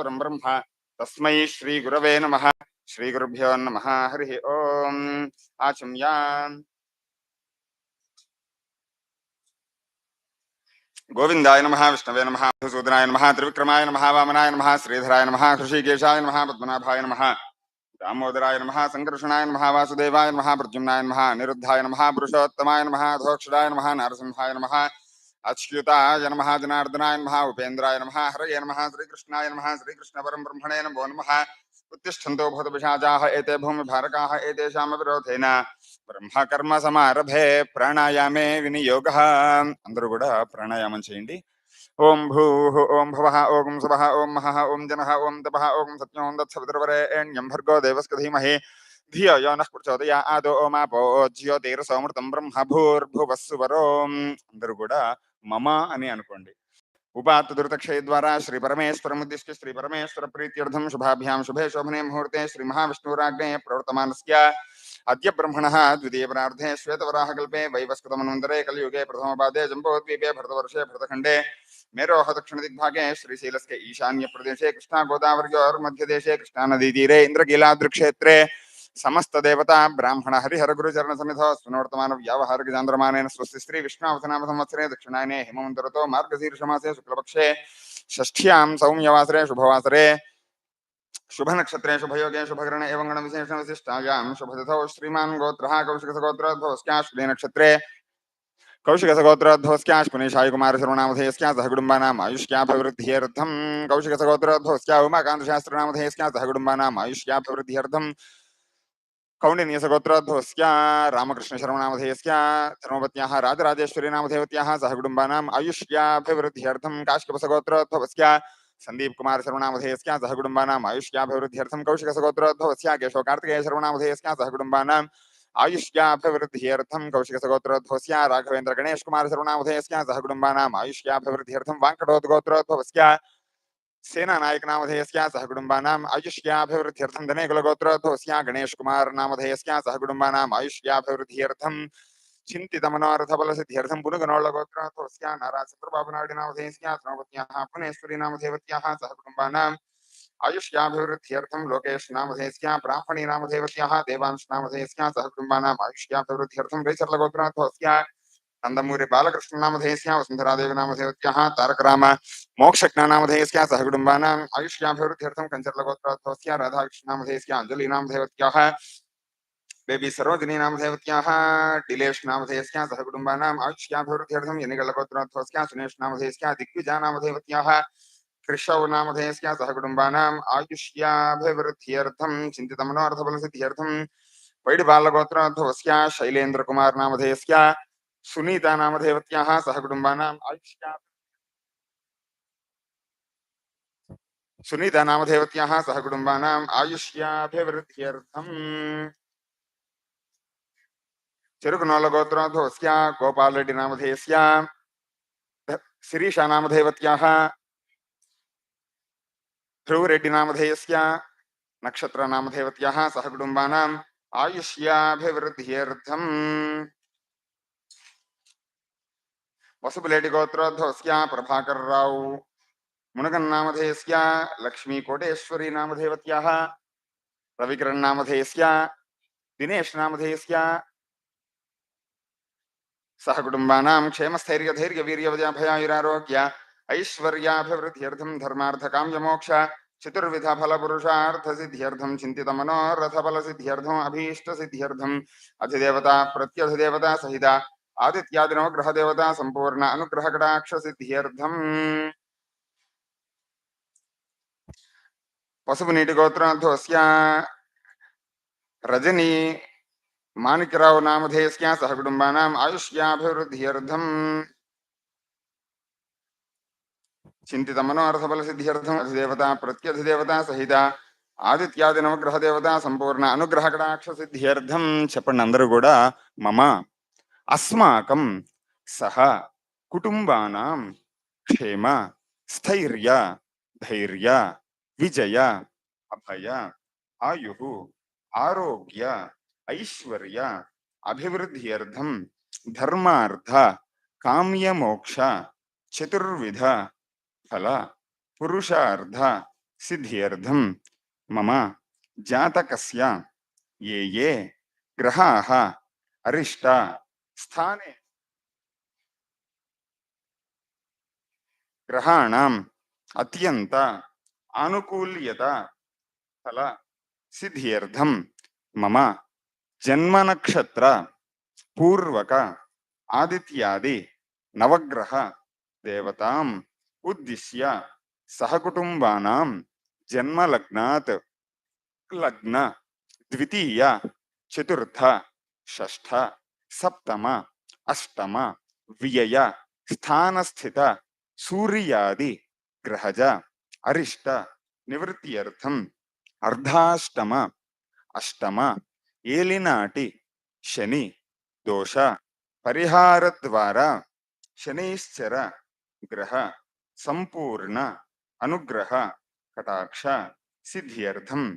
परं ब्रह्म। तस्मै श्रीगुरवे नमः। श्रीगुरुभ्यो नमः। हरिः ओम्। आचम्या गोविन्दाय नमः, विष्णवे नमः मधुसूदनाय नमः, त्रिविक्रमाय नमः, वामनाय नमः, श्रीधराय नमः, ऋषिकेशाय नमः, पद्मनाभाय नमः, दामोदराय नमः सङ्कर्षणाय नमः, वासुदेवाय नमः, प्रद्युम्नाय नमः अनिरुद्धाय नमः, पुरुषोत्तमाय नमः अधोक्षराय नमः, नरसिंहाय नमः अच्युताय नमः जनार्दनाय नमः उपेन्द्राय नमः हरये नमः श्रीकृष्णाय नमः श्रीकृष्णपरं ब्रह्मणे नमो नमः उत्तिष्ठन्तो भूतपिशाचाः एते भूमिभारकाः एतेषामपि रोधेन బ్రహ్మకర్మ సమారభే ప్రాణాయామే వినియోగ అందరూ కూడా ప్రాణాయామం చేయండి ఓం భూ ఓం భవ ఓం శుభ ఓం మహ ఓం జన ఓం తప ఓం సత్యం ఓం దత్సవితరవరేణ్యం భర్గో దేవస్క ధీమహి ధియో యో నః ప్రచోదయాదో ఓమాపో జ్యోతిరసోమృతం బ్రహ్మ భూర్భువస్సువరోం అందరూ కూడా మమ అని అనుకోండి ఉపాత్త దురతక్షయ ద్వారా శ్రీ పరమేశ్వరం ఉద్దిష్ట శ్రీ పరమేశ్వర ప్రీత్యర్థం శుభాభ్యాం శుభే శోభనే ముహూర్తే శ్రీ మహావిష్ణురాజ్ఞే ప్రవర్తమానస్య అద్య బ్రహ్మణ ద్వితీయ ప్రార్థే శ్వేతవరాహకల్పే వైవస్కృతమన్వంతరే కలియుగే ప్రథమపాదే జంబోద్వీపే భరతవర్షే భరతఖండే మేరోహ దక్షిణ దిగ్భాగే శ్రీశైలస్య ఈశాన్య ప్రదేశే కృష్ణా గోదావరి మధ్యదేశే కృష్ణానదీతీరే ఇంద్రకీలాద్రిక్షేత్రే समस्तदेवता ब्राह्मण हरिहरगुरुचरणसमिधो व्यावहारिकचान्द्रमानेन स्वस्ति श्री विष्णावसनाम संवत्सरे दक्षिणायने हेमन्तरतो मार्गशीर्षमासे, शुक्लपक्षे षष्ठ्यां सौम्यवासरे, शुभवासरे शुभ नक्षत्रे शुभयोगे शुभकरण एवं गण विशेषण विशिष्टायां, शुभतिथौ श्रीमान् गोत्रः कौशिकसगोत्रोद्भवस्याश्विने नक्षत्रे कौशिकसगोत्रोद्भवस्याश्विने शायकुमार शर्वणामधेयस्या सह कुटुम्बानाम् आयुष्याभिवृद्ध्यर्थं कौशिकसगोत्रोद्भवस्या उमाकान्तशास्त्रनामधेयस्या सह कुटुम्बानाम् आयुष्याभिवृद्ध्यर्थं कौण्डिन्यसगोत्रोद्भवस्या रामकृष्णशर्मनामधेयस्या धर्मपत्न्याः राजराजेश्वरी नामधेयवत्याः सह कुटुम्बानाम् आयुष्याभिवृद्ध्यर्थं काश्यपसगोत्रोद्भवस्या संदीप कुमार शर्वणामधेयस्या सह कुटुम्बानाम् आयुष्याभिवृद्ध्यर्थं कौशिकसगोत्रोद्भवस्या केशव कार्तिकेय शर्वणामधेयस्या सह कुटुम्बानाम् आयुष्याभिवृद्ध्यर्थं कौशिकसगोत्रोद्भवस्या राघवेन्द्र गणेश कुमार शर्वणामधेयस्या सह कुटुम्बानाम् आयुष्याभिवृद्ध्यर्थं वाङ्कटोद्गोत्रोद्भवस्या सेनानायक नामधेयस्या सह कुटुम्बानाम् आयुष्याभिवृद्ध्यर्थं धनेकुलगोत्रोद्भवस्या गणेश कुमार नामधेयस्या सह कुटुम्बानाम् आयुष्याभिवृद्ध्यर्थं चिन्तितमनोरथबलसिद्ध्यर्थं पुनगनोळगोत्रोद्भवस्या नाराचन्द्रबाबुनायुडुनामधेयस्या द्रौपद्याः पुनेश्वरी नामधेयवत्याः सह कुटुम्बानाम् आयुष्याभिवृद्ध्यर्थं लोकेश नामधेयस्या ब्राह्मणी नामधेयवत्याः देवांश नामधेयस्या सह कुटुम्बानाम् आयुष्याभिवृद्ध्यर्थं वैचर्लगोत्रोद्भवस्या नन्दमूरि बालकृष्ण नामधेयस्या वसुन्धरादेवी नामधेयवत्याः तारकराम, मोक्षज्ञा नामधेयस्या सह कुटुम्बानाम् आयुष्याभिवृद्ध्यर्थं कञ्चर्लगोत्रोद्भवस्या राधाकृष्ण नामधेयस्या अञ्जली नामधेयवत्याः बेबी सरोजिनी नामधेयवत्याः डिलेश नामधेयस्या सह कुटुम्बानाम् आयुष्याभिवृद्ध्यर्थं यनिगलगोत्रोद्भवस्या सुनेश नामधेयस्या दिग्विजा नामधेयवत्याः कृषौ नामधेयस्या सह कुटुम्बानाम् आयुष्याभिवृद्ध्यर्थं चिन्तितमनोर्थबलसिद्ध्यर्थं पैडिबालगोत्रोद्भवस्या शैलेन्द्रकुमार नामधेयस्या सुनीता नामधेयवत्याः सह कुटुम्बानाम् आयुष्या सुनीता नामधेयवत्याः सह कुटुम्बानाम् आयुष्याभिवृद्ध्यर्थम्। चिरुकुनोलगोत्रोद्भवस्या गोपाल रेड्डी नामधेयस्या शिरीषा नामधेयवत्याः ध्रुवरेड्डी नामधेयस्या नक्षत्र नामधेयवत्याः वसुबलेड्डी गोत्रोद्भवस्या प्रभाकर राव मुनगन् नामधेयस्या लक्ष्मी कोटेश्वरी नामधेयवत्याः रविकिरण नामधेयस्या दिनेश नामधेयस्या सह कुटुम्बानां क्षेमस्थैर्य धैर्य वीर्यवजाभयायुरारोग्य ऐश्वर्याभिवृद्ध्यर्थं धर्मार्थकाम्यमोक्ष। चतुर्विध फलपुरुषार्थ सिद्ध्यर्थं चिन्तितमनोरथ फलसिद्ध्यर्थम् अभीष्ट सिद्ध्यर्थम् अधिदेवता प्रत्यधिदेवता सहित ఆదిత్యాదినవగ్రహదేవత సంపూర్ణ అనుగ్రహ కటాక్ష సిద్ధ్యర్థం పసుపు నీటి గోత్రాధ్వస్య రజని మాణిక్యరావు నామధేయస్య సహ కుటుంబానాం ఆయుష్యాభివృద్ధ్యర్థం చింతిత మనోర్థబల సిద్ధ్యర్థం అధిదేవత ప్రత్యధిదేవత సహిత ఆదిత్యాది నవగ్రహ దేవత సంపూర్ణ అనుగ్రహ కటాక్ష సిద్ధ్యర్థం చెప్పండి అందరూ కూడా మమ अस्माकं सह कुटुम्बानां क्षेम, स्थैर्य, धैर्य, विजय, अभय, आयुः, आरोग्य, ऐश्वर्य, अभिवृद्ध्यर्थं धर्मार्थ, काम्यमोक्ष, चतुर्विध, फल पुरुषार्ध सिद्ध्यर्थं मम जातकस्य ये ये ग्रहाः, अरिष्टा स्थाने। ग्रहाणाम् अत्यन्त आनुकूल्यता फल सिद्ध्यर्थं मम जन्मनक्षत्र पूर्वक आदित्यादि नवग्रह देवताम् उद्दिश्य सहकुटुम्बानां जन्मलग्नात् लग्न द्वितीय चतुर्थ षष्ठ सप्तम, अष्टम, व्यय, स्थानस्थित, सूर्यादि, ग्रहज, अरिष्ट निवृत्थम अर्धाष्टम, अष्टम, एलिनाटि, शनि, दोष परिहार द्वारा शनिश्चर, ग्रह संपूर्ण अनुग्रह, कटाक्ष, सिद्ध्यर्थम,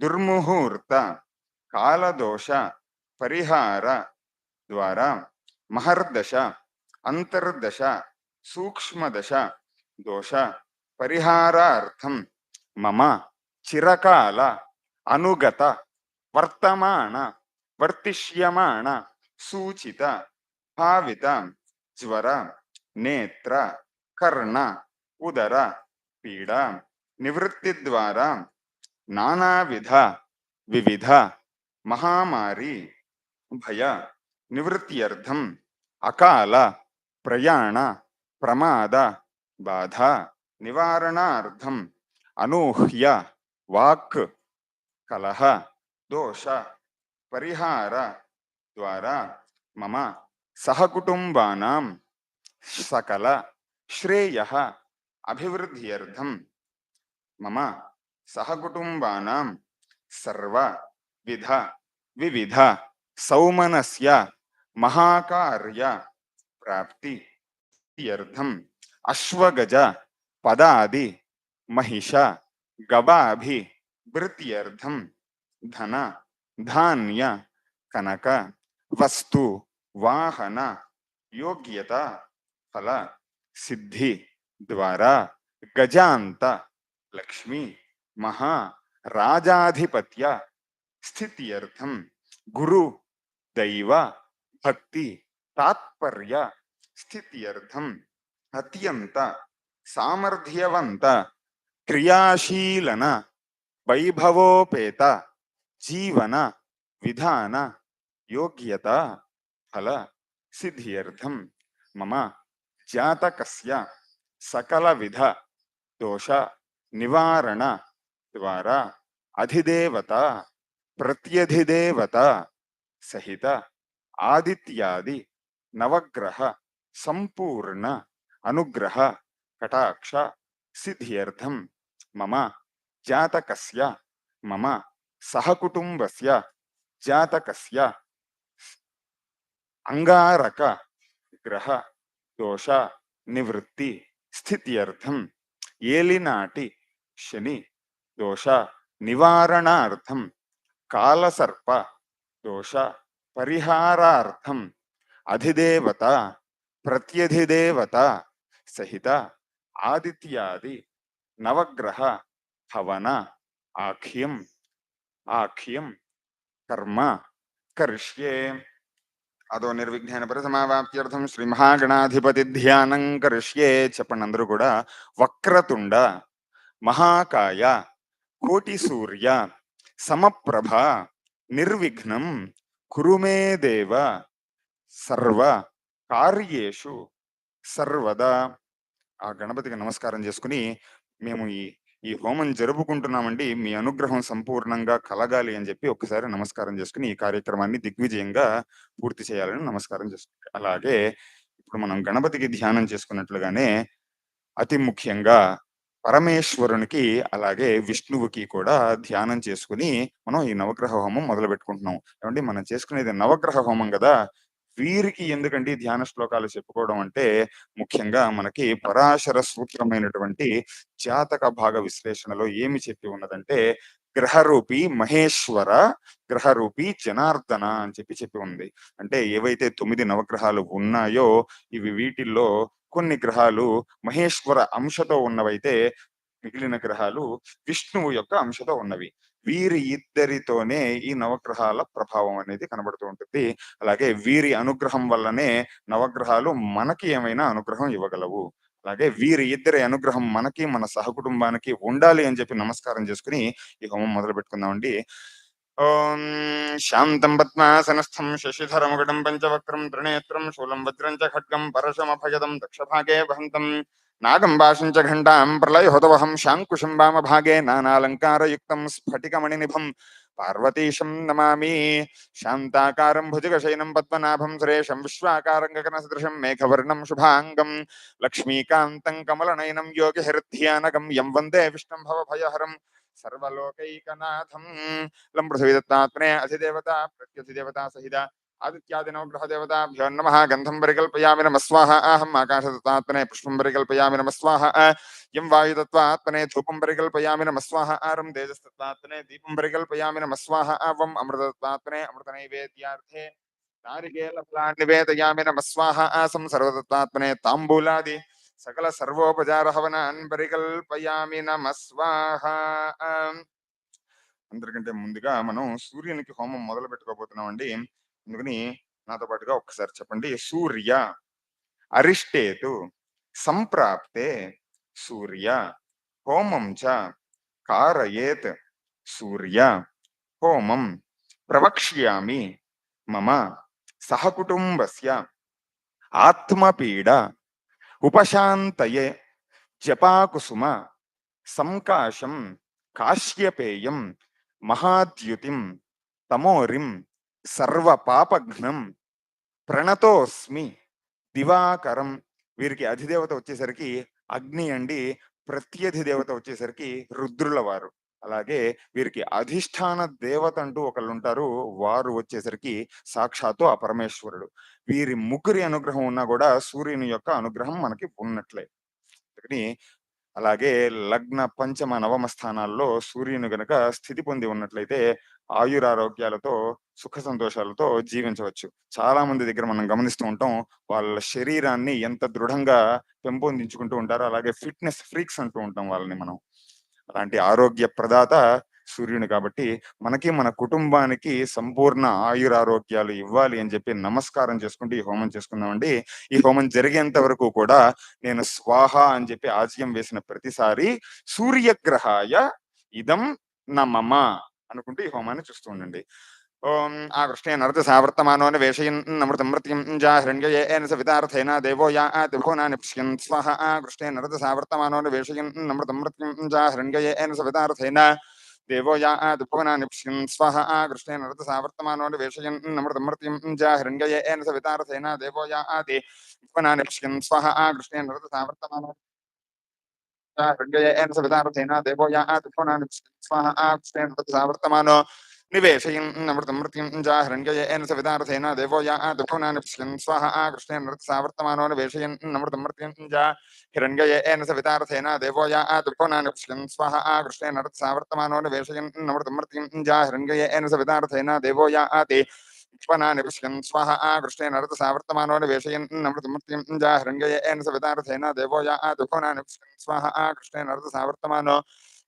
दुर्मुहूर्त, कालदोष, परिहार द्वारा महर्दश, अंतर्दश सूक्ष्म दश दोष परिहारार्थम मम चिरकाल, अनुगत, वर्तमान, वर्तिष्यमाण, सूचित, भावित, ज्वर, नेत्र, कर्ण, उदर, पीड़ा निवृत्ति द्वारा नाना विध विविध, महामारी, भय निवृत्त्यर्थम। अकाल, प्रयाण, प्रमाद, बाधा, निवारणार्थम। अनूह्य, वाक्, कलह, दोष, परिहार, द्वारा, मम सहकुटुंबानाम सकल, श्रेय, अभिवृद्ध्यर्थम। मम सहकुटुंबानाम सर्व, विध, विविध, सौमनस्य महाकार्य प्राप्ति अर्थम अश्वगज पदादि महिष गबाभि वृत्यर्थम धन धान्य कनक वस्तु वाहन योग्यता फल सिद्धि द्वारा गजांत लक्ष्मी महा राजाधिपत्य स्थित्यर्थम गुरु दैव भक्ति, तात्पर्य, स्थित्यर्थम अत्यंत सामर्थ्यवंत क्रियाशीलन, वैभवोपेत, जीवन, विधान, योग्यता, फल सिद्ध्यर्थ मम जातक सकल विध दोष, निवारण, द्वारा अधिदेवता, प्रत्यधिदेवता, सहिता। आदि नवग्रह, संपूर्ण, अनुग्रह, कटाक्ष सिद्ध्यर्थम मम, जातकस्य, मम सहकुटुंबस्य जातकस्य, अंगारक, ग्रह, दोष, निवृत्ति स्थित्यर्थम एलिनाटी, शनि, दोष निवारणार्थम कालसर्प, दोष పరిహారార్థం అధిదేవత ప్రత్యధిదేవత సహిత ఆదిత్యాది నవగ్రహ హవన ఆఖ్యం ఆఖ్యం కర్మ కరిష్యే. అదో నిర్విఘ్న పరిసమావాప్త్యర్థం శ్రీ మహాగణాధిపతి ధ్యానం కరిష్యే చెప్పండి కూడా వక్రతుండ మహాకాయ కోటి సూర్య సమప్రభ నిర్విఘ్నం కురుమే దేవ సర్వ కార్యేషు సర్వదా. ఆ గణపతికి నమస్కారం చేసుకుని మేము ఈ ఈ హోమం జరుపుకుంటున్నామండి. మీ అనుగ్రహం సంపూర్ణంగా కలగాలి అని చెప్పి ఒకసారి నమస్కారం చేసుకుని ఈ కార్యక్రమాన్ని దిగ్విజయంగా పూర్తి చేయాలని నమస్కారం చేసుకుంటాం అలాగే ఇప్పుడు మనం గణపతికి ధ్యానం చేసుకున్నట్లుగానే అతి ముఖ్యంగా పరమేశ్వరునికి అలాగే విష్ణువుకి కూడా ధ్యానం చేసుకుని మనం ఈ నవగ్రహ హోమం మొదలు పెట్టుకుంటున్నాం ఏమంటే మనం చేసుకునేది నవగ్రహ హోమం కదా? వీరికి ఎందుకంటే ధ్యాన శ్లోకాలు చెప్పుకోవడం అంటే ముఖ్యంగా మనకి పరాశర సూత్రమైనటువంటి జాతక భాగ విశ్లేషణలో ఏమి చెప్పి ఉన్నదంటే గ్రహరూపి మహేశ్వర గ్రహరూపి జనార్దన అని చెప్పి చెప్పి ఉంది. అంటే ఏవైతే తొమ్మిది నవగ్రహాలు ఉన్నాయో ఇవి వీటిల్లో కొన్ని గ్రహాలు మహేశ్వర అంశతో ఉన్నవైతే మిగిలిన గ్రహాలు విష్ణువు యొక్క అంశతో ఉన్నవి. వీరి ఇద్దరితోనే ఈ నవగ్రహాల ప్రభావం అనేది కనబడుతూ ఉంటుంది. అలాగే వీరి అనుగ్రహం వల్లనే నవగ్రహాలు మనకి ఏమైనా అనుగ్రహం ఇవ్వగలవు. అలాగే వీరి ఇద్దరి అనుగ్రహం మనకి మన సహకుటుంబానికి ఉండాలి అని చెప్పి నమస్కారం చేసుకుని ఈ హోమం మొదలు పెట్టుకుందామండి ॐ शान्तं पद्मासनस्थं शशिधरमुकुटं पञ्चवक्त्रं त्रिनेत्रं शूलं वज्रं च खड्गं परशमभयदं दक्षभागे वहन्तं नागं वाशं च घण्टां प्रलयहोतवहं शाङ्कुशं वामभागे नानालङ्कारयुक्तं स्फटिकमणिनिभं पार्वतीशं नमामि शान्ताकारं भुजगशयनं पद्मनाभं सुरेशं विश्वाकारं गगनसदृशं मेघवर्णं शुभाङ्गं लक्ष्मीकान्तं कमलनयनं योगिहृद्धियानगं यं वंदे विष्णुं भवभयहरम् सर्वलोकैकनाथं लं अतिदेवता अधिदेवता, प्रत्यधिदेवता सहिता, आदित्यादिनौ ग्रहदेवताभ्यो नमः। गंधम परिकल्पयामि नमस्वाह अहम् आकाशदत्तात्मने, पुष्पं परिकल्पयामि नमस्वाह यं वायुतत्त्वात्मने धूपं परिकल्पयामि नमस्वाह आरं तेजस्तत्त्वात्मने दीपं परिकल्पयामि नमस्वाह आवम् अमृतत्वात्मने अमृतनैवेद्यार्थे, नारिकेलफलान् निवेदयामि नमस्वाह आसं सर्वतत्त्वात्मने ताम्बूलादि సకల సర్వోపచారహవనాన్ పరికల్పయామి నమస్వాహ. అందరికంటే ముందుగా మనం సూర్యునికి హోమం మొదలు పెట్టుకోబోతున్నాం అండి అందుకని నాతో పాటుగా ఒక్కసారి చెప్పండి. సూర్య అరిష్టేతు సంప్రాప్తే సూర్య హోమం చ కారయేత్ సూర్య హోమం ప్రవక్ష్యామి మమ సహకుటుంబస్య ఆత్మపీడ ఉపశాంతయే జపాకుసుమ సంకాశం కాశ్యపేయం మహాద్యుతిం తమోరిం సర్వపాపఘ్నం ప్రణతోస్మి దివాకరం. వీరికి అధిదేవత వచ్చేసరికి అగ్ని అండి ప్రత్యధి దేవత వచ్చేసరికి రుద్రుల వారు అలాగే వీరికి అధిష్టాన దేవత అంటూ ఒకళ్ళు ఉంటారు వారు వచ్చేసరికి సాక్షాత్తు ఆ పరమేశ్వరుడు. వీరి ముగ్గురి అనుగ్రహం ఉన్నా కూడా సూర్యుని యొక్క అనుగ్రహం మనకి ఉన్నట్లే. అందుకని అలాగే లగ్న పంచమ నవమ స్థానాల్లో సూర్యుని గనక స్థితి పొంది ఉన్నట్లయితే ఆయురారోగ్యాలతో సుఖ సంతోషాలతో జీవించవచ్చు. చాలా మంది దగ్గర మనం గమనిస్తూ ఉంటాం వాళ్ళ శరీరాన్ని ఎంత దృఢంగా పెంపొందించుకుంటూ ఉంటారో అలాగే ఫిట్నెస్ ఫ్రీక్స్ అంటూ ఉంటాం వాళ్ళని మనం. అలాంటి ఆరోగ్య ప్రదాత సూర్యుని కాబట్టి మనకి మన కుటుంబానికి సంపూర్ణ ఆయురారోగ్యాలు ఇవ్వాలి అని చెప్పి నమస్కారం చేసుకుంటూ ఈ హోమం చేసుకుందామండి. ఈ హోమం జరిగేంత వరకు కూడా నేను స్వాహ అని చెప్పి ఆజ్యం వేసిన ప్రతిసారి సూర్యగ్రహాయ ఇదం నమమ అనుకుంటూ ఈ హోమాన్ని చూస్తూ ఉండండి. आकृष्टेन सवर्तमान वेशयृतमृत्यंजाण सविताथेन देवो या आभुना स्वाह आकृष्टेन सवर्तमान वेशयृतमृत्युंजाण सविताथेन देवो या आभुवना स्वाह आकृष्टेन सवर्तमान वेशयृतमृत्युंजाण सविताथेन देवो या आदिभुवना स्वाह आकृष्टेन सवर्तमान सविताथेन देवो या आभुवना स्वाह आकृष्टेन सवर्तमान निवेशयन्नमृतं मृत्युं जाहरण्ययेन सवितार्थेन देवो या दुःखनानिपश्यन् स्वाहा आकृष्णेन रत्सा वर्तमानो निवेशयन्नमृतं मृत्युं जा हिरण्ययेन सवितार्थेन देवो या दुःखनानिपश्यन् स्वाहा आकृष्णेन रत्सा वर्तमानो निवेशयन्नमृतं मृत्युं जा हिरण्ययेन सवितार्थेन देवो या आति उत्पन्नानि पश्यन् स्वः आकृष्टेन रतसा वर्तमानो निवेशयन् नमृतमृत्युं जा हृङ्गयेन सवितार्थेन देवो या दुःखोनानि पश्यन् स्वः आकृष्टेन रतसा वर्तमानो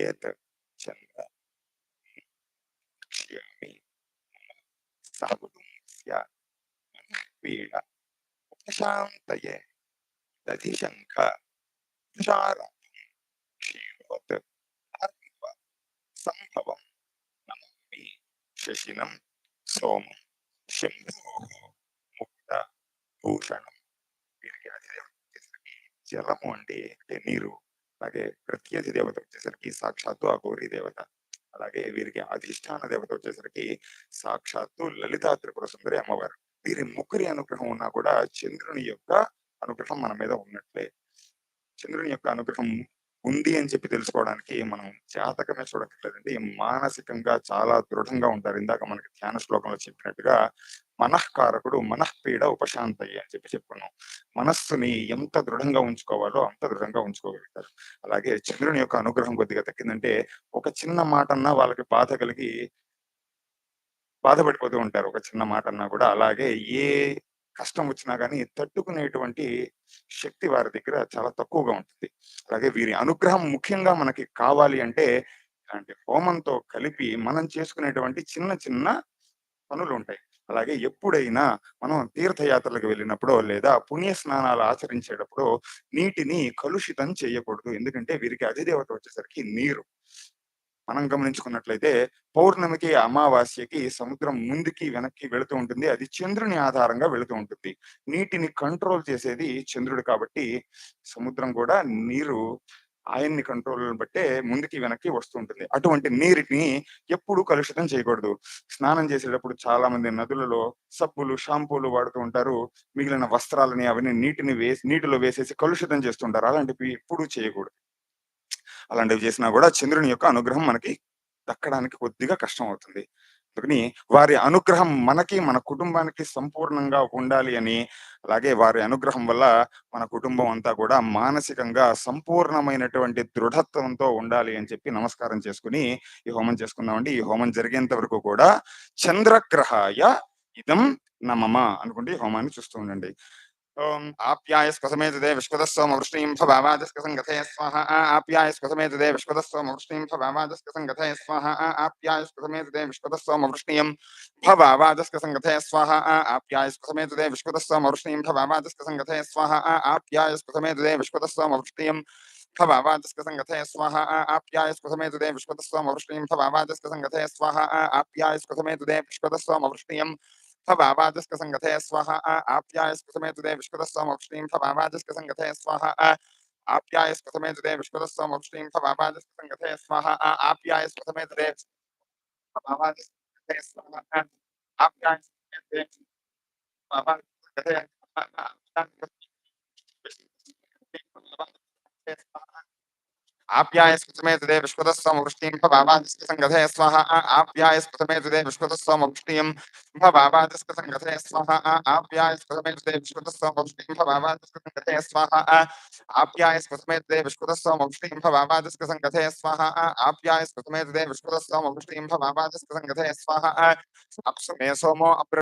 ഏത് ചന്ദ്ര ക്ഷ്യാമി സാഗുണം സ്യാത് വീണ ഉപശാന്തയെ ദധിശങ്ക തുഷാരാഭം ക്ഷീണോത് ആത്മവ സംഭവം നമാമി ശശിനം സോമം ശംഭോഹോ മുക്ത ഭൂഷണം ജലമുണ്ടേ നീരു అలాగే ప్రత్యతి దేవత వచ్చేసరికి సాక్షాత్తు అఘోరి దేవత. అలాగే వీరికి అధిష్టాన దేవత వచ్చేసరికి సాక్షాత్తు లలితా త్రిపుర సుందరి అమ్మవారు. వీరి ముగ్గురి అనుగ్రహం ఉన్నా కూడా చంద్రుని యొక్క అనుగ్రహం మన మీద ఉన్నట్లే. చంద్రుని యొక్క అనుగ్రహం ఉంది అని చెప్పి తెలుసుకోవడానికి మనం జాతకమే చూడట్లేదండి మానసికంగా చాలా దృఢంగా ఉంటారు. ఇందాక మనకి ధ్యాన శ్లోకంలో చెప్పినట్టుగా మనఃకారకుడు మనఃపీడ ఉపశాంతయ్య అని చెప్పి చెప్పుకున్నాం. మనస్సుని ఎంత దృఢంగా ఉంచుకోవాలో అంత దృఢంగా ఉంచుకోగలుగుతారు. అలాగే చంద్రుని యొక్క అనుగ్రహం కొద్దిగా తగ్గిందంటే ఒక చిన్న మాటన్నా వాళ్ళకి బాధ కలిగి బాధపడిపోతూ ఉంటారు. ఒక చిన్న మాటన్నా కూడా. అలాగే ఏ కష్టం వచ్చినా కానీ తట్టుకునేటువంటి శక్తి వారి దగ్గర చాలా తక్కువగా ఉంటుంది. అలాగే వీరి అనుగ్రహం ముఖ్యంగా మనకి కావాలి అంటే అంటే హోమంతో కలిపి మనం చేసుకునేటువంటి చిన్న చిన్న పనులు ఉంటాయి అలాగే ఎప్పుడైనా మనం తీర్థయాత్రలకు వెళ్ళినప్పుడు లేదా పుణ్య స్నానాలు ఆచరించేటప్పుడు నీటిని కలుషితం చేయకూడదు. ఎందుకంటే వీరికి అధిదేవత వచ్చేసరికి నీరు. మనం గమనించుకున్నట్లయితే పౌర్ణమికి, అమావాస్యకి సముద్రం ముందుకి, వెనక్కి వెళుతూ ఉంటుంది. అది చంద్రుని ఆధారంగా వెళుతూ ఉంటుంది. నీటిని కంట్రోల్ చేసేది చంద్రుడు కాబట్టి సముద్రం కూడా నీరు ఆయన్ని కంట్రోల్‌ని బట్టే ముందుకి, వెనక్కి వస్తుంటుంది అటువంటి నీటిని ఎప్పుడు కలుషితం చేయకూడదు. స్నానం చేసేటప్పుడు చాలా మంది నదులలో సబ్బులు, షాంపూలు వాడుతూ ఉంటారు. మిగిలిన వస్త్రాలని అవన్నీ నీటిని వేసి నీటిలో వేసేసి కలుషితం చేస్తుంటారు. అలాంటివి ఎప్పుడూ చేయకూడదు. అలాంటివి చేసినా కూడా చంద్రుని యొక్క అనుగ్రహం మనకి దక్కడానికి కొద్దిగా కష్టం అవుతుంది. అందుకని వారి అనుగ్రహం మనకి, మన కుటుంబానికి సంపూర్ణంగా ఉండాలి అని, అలాగే వారి అనుగ్రహం వల్ల మన కుటుంబం అంతా కూడా మానసికంగా సంపూర్ణమైనటువంటి దృఢత్వంతో ఉండాలి అని చెప్పి నమస్కారం చేసుకొని ఈ హోమం చేసుకుందామండి. ఈ హోమం జరిగేంత వరకు కూడా చంద్రగ్రహాయ ఇదం నమమా అనుకుంటే ఈ హోమాన్ని చూస్తూ ఉండండి. ओम आप्याय स्कसमेत दे विश्वदस्व वृष्णीं भवावाजस्क संगतय स्वाहा। आप्याय स्कसमेत दे विश्वदस्व वृष्णीं भवावाजस्क संगतय स्वाहा। आप्याय स्कसमेत दे विश्वदस्व वृष्णीं भवावाजस्क स्वाहा। आप्याय स्कसमेत दे विश्वदस्व वृष्णीं भवावाजस्क संगतय स्वाहा। आप्याय स्कसमेत दे विश्वदस्व वृष्णीं भवावाजस्क संगतय स्वाहा। आप्याय स्कसमेत दे विश्वदस्व वृष्णीं भवावाजस्क संगतय स्वाहा। आप्याय स्कसमेत दे भवावाजस्क संगते स्वाहा आप्यायस्क समेत दे विष्कृत स्वमोक्षणीं भवावाजस्क संगते स्वाहा आप्यायस्क समेत दे विष्कृत स्वमोक्षणीं भवावाजस्क संगते स्वाहा आप्यायस्क समेत दे भवावाजस्क संगते स्वाहा आप्यायस्क समेत दे भवावाजस्क संगते स्वाहा आप्याय स्मृतमे हृदय विश्वतः स्वाहा। आप्याय स्मृतमे हृदय विश्वतः समवृष्टिं भवादिस्क संगधय स्वाहा। आप्याय स्मृतमे हृदय विश्वतः समवृष्टिं स्वाहा। आप्याय स्मृतमे स्वाहा आप्याय स्मृतमे स्वाहा। सोमो अप्र